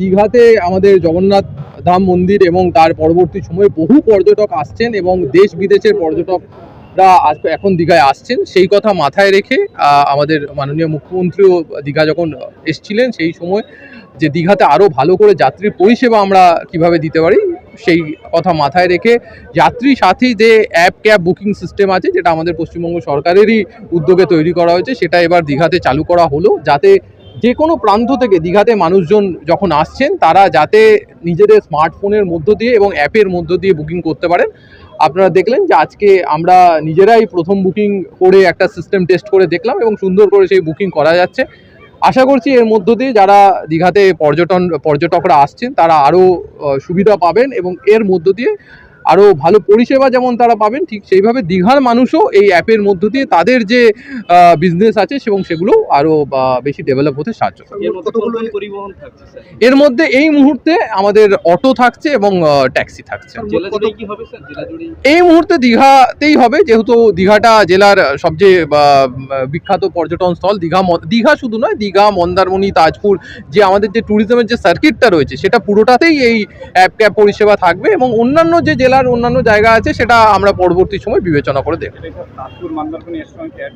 দীঘাতে আমাদের জগন্নাথ ধাম মন্দির এবং তার পরবর্তী সময়ে বহু পর্যটক আসছেন এবং দেশ বিদেশের পর্যটকরা এখন দীঘায় আসছেন। সেই কথা মাথায় রেখে আমাদের মাননীয় মুখ্যমন্ত্রীও দীঘা যখন এসছিলেন, সেই সময় যে দীঘাতে আরও ভালো করে যাত্রী পরিষেবা আমরা কীভাবে দিতে পারি, সেই কথা মাথায় রেখে যাত্রী সাথী যে অ্যাপ, ক্যাব বুকিং সিস্টেম আছে, যেটা আমাদের পশ্চিমবঙ্গ সরকারেরই উদ্যোগে তৈরি করা হয়েছে, সেটা এবার দীঘাতে চালু করা হলো, যাতে যে কোনো প্রান্ত থেকে দীঘাতে মানুষজন যখন আসছেন, তারা যাতে নিজেদের স্মার্টফোনের মধ্য দিয়ে এবং অ্যাপের মধ্য দিয়ে বুকিং করতে পারেন। আপনারা দেখলেন যে আজকে আমরা নিজেরাই প্রথম বুকিং করে একটা সিস্টেম টেস্ট করে দেখলাম এবং সুন্দর করে সেই বুকিং করা যাচ্ছে। আশা করছি এর মধ্য দিয়ে যারা দীঘাতে পর্যটন, পর্যটকরা আসছেন, তারা আরও সুবিধা পাবেন এবং এর মধ্য দিয়ে আরও ভালো পরিষেবা যেমন তারা পাবেন ঠিক সেইভাবে দীঘার মানুষও এই অ্যাপের মধ্য দিয়ে তাদের যে বিজনেস আছে এবং সেগুলো আরও বেশি ডেভেলপ হতে সাহায্য করবে এর মধ্যে এই মুহূর্তে আমাদের অটো থাকছে এবং ট্যাক্সি থাকছে। জেলা জেলা এই মুহূর্তে দীঘাতেই হবে যেহেতু দীঘাটা জেলার সবচেয়ে বিখ্যাত পর্যটন স্থল দীঘা দীঘা শুধু নয় দীঘা মন্দারমণি তাজপুর যে আমাদের যে ট্যুরিজমের যে সার্কিটটা রয়েছে সেটা পুরোটাতেই এই অ্যাপ ক্যাব পরিষেবা থাকবে এবং অন্যান্য যে জেলার অন্যান্য জায়গা আছে সেটা আমরা পরবর্তী সময় বিবেচনা করে দেখব।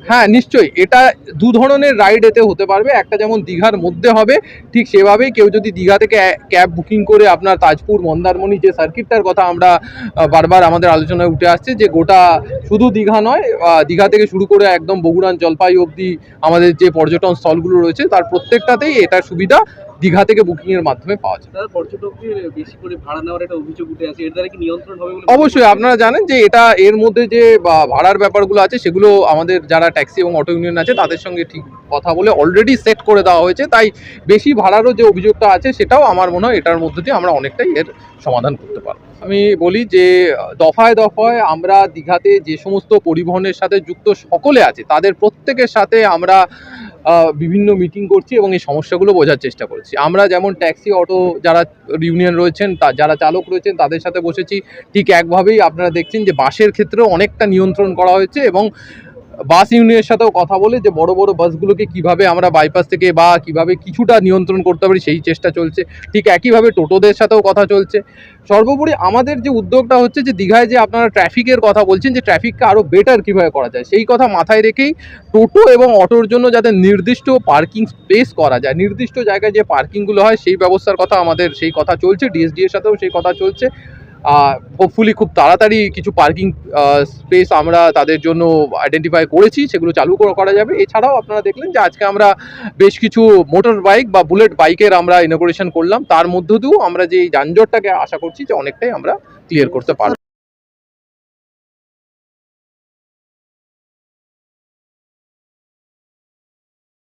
হ্যাঁ নিশ্চয়ই। এটা দু ধরনের রাইড এতে হতে পারবে। একটা যেমন দীঘার মধ্যে হবে ঠিক সেভাবেই কেউ যদি দীঘা থেকে ক্যাব বুকিং করে আপনার তাজপুর মন্দারমণি যে সার্কিটটার কথা আমরা বারবার আমাদের আলোচনায় উঠে আসছে যে গোটা শুধু দীঘা নয় দীঘা থেকে শুরু করে একদম বগুড়ান জলপাই অবধি আমাদের যে পর্যটন স্থলগুলো রয়েছে তার প্রত্যেকটাতেই এটার সুবিধা দীঘা থেকে বুকিং এর মাধ্যমে পাওয়া যায়। পর্যটকদের বেশি করে ভাড়া নেওয়ার একটা অভিযোগ উঠে আছে এর দ্বারা কি নিয়ন্ত্রণ হবে অবশ্যই আপনারা জানেন যে এটা এর মধ্যে যে ভাড়ার ব্যাপারগুলো আছে সেগুলো আমাদের যারা ট্যাক্সি এবং অটো ইউনিয়ন আছে তাদের সঙ্গে ঠিক কথা বলে অলরেডি সেট করে দেওয়া হয়েছে। তাই বেশি ভাড়ারও যে অভিযোগটা আছে সেটাও আমার মনে হয় এটার মধ্যে দিয়ে আমরা অনেকটাই এর সমাধান করতে পারব। আমি বলি যে দফায় দফায় আমরা দীঘাতে যে সমস্ত পরিবহনের সাথে যুক্ত সকলে আছে তাদের প্রত্যেকের সাথে আমরা বিভিন্ন মিটিং করছি এবং এই সমস্যাগুলো বোঝার চেষ্টা করছি। আমরা যেমন ট্যাক্সি অটো যারা ইউনিয়ন রয়েছেন, তা, যারা চালক রয়েছেন, তাদের সাথে বসেছি। ঠিক একভাবেই আপনারা দেখছেন যে বাসের ক্ষেত্রেও অনেকটা নিয়ন্ত্রণ করা হয়েছে এবং বাস ইউনিয়নের সাথেও কথা বলে যে বড় বড় বাসগুলোকে কীভাবে আমরা বাইপাস থেকে বা কীভাবে কিছুটা নিয়ন্ত্রণ করতে পারি, সেই চেষ্টা চলছে। ঠিক একইভাবে টোটোদের সাথেও কথা চলছে। সর্বোপরি আমাদের যে উদ্যোগটা হচ্ছে যে দীঘায় যে আপনারা ট্রাফিকের কথা বলছেন যে ট্রাফিককে আরও বেটার কীভাবে করা যায়, সেই কথা মাথায় রেখেই টোটো এবং অটোর জন্য যাতে নির্দিষ্ট পার্কিং স্পেস করা যায়, নির্দিষ্ট জায়গায় যে পার্কিংগুলো হয় সেই ব্যবস্থার কথা আমাদের সেই কথা চলছে ডিএসডি এর সাথেও সেই কথা চলছে। হোপফুলি খুব তাড়াতাড়ি কিছু পার্কিং স্পেস আমরা তাদের জন্য আইডেন্টিফাই করেছি, সেগুলো চালু করা যাবে। এছাড়াও আপনারা দেখলেন যে আজকে আমরা বেশ কিছু মোটর বাইক বা বুলেট বাইকের আমরা ইনোগ্রেশন করলাম। তার মধ্য দিয়েও আমরা যে যানজটটাকে আশা করছি যে অনেকটাই আমরা ক্লিয়ার করতে পারব।